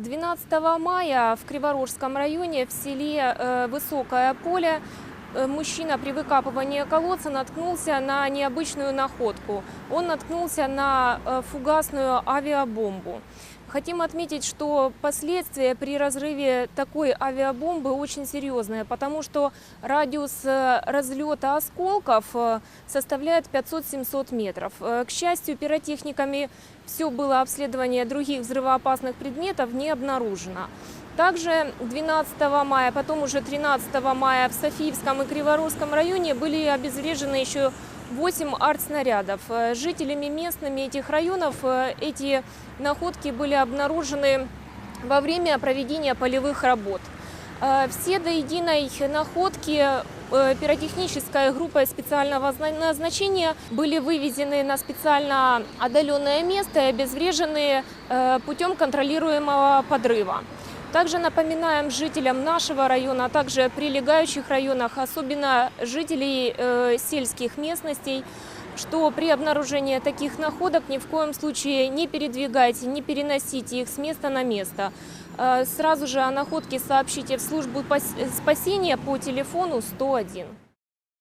12 мая в Криворожском районе в селе э, Высокое поле мужчина при выкапывании колодца наткнулся на необычную находку. Он наткнулся на э, фугасную авиабомбу. Хотим отметить, что последствия при разрыве такой авиабомбы очень серьезные, потому что радиус э, разлета осколков э, составляет 500-700 метров. Э, К счастью, пиротехниками все было обследование других взрывоопасных предметов не обнаружено. Также 12 мая, потом уже 13 мая в Софиевском и Криворожском районе были обезврежены еще 8 артснарядов. Э, Жителями местными этих районов э, эти находки были обнаружены во время проведения полевых работ. Э, Все до единой находки пиротехнической группой специального зна- назначения были вывезены на специально отдаленное место и обезврежены путем контролируемого подрыва. Также напоминаем жителям нашего района, а также прилегающих районах, особенно жителей э, сельских местностей, что при обнаружении таких находок ни в коем случае не передвигайте, не переносите их с места на место. Э, Сразу же о находке сообщите в службу пас- спасения по телефону 101.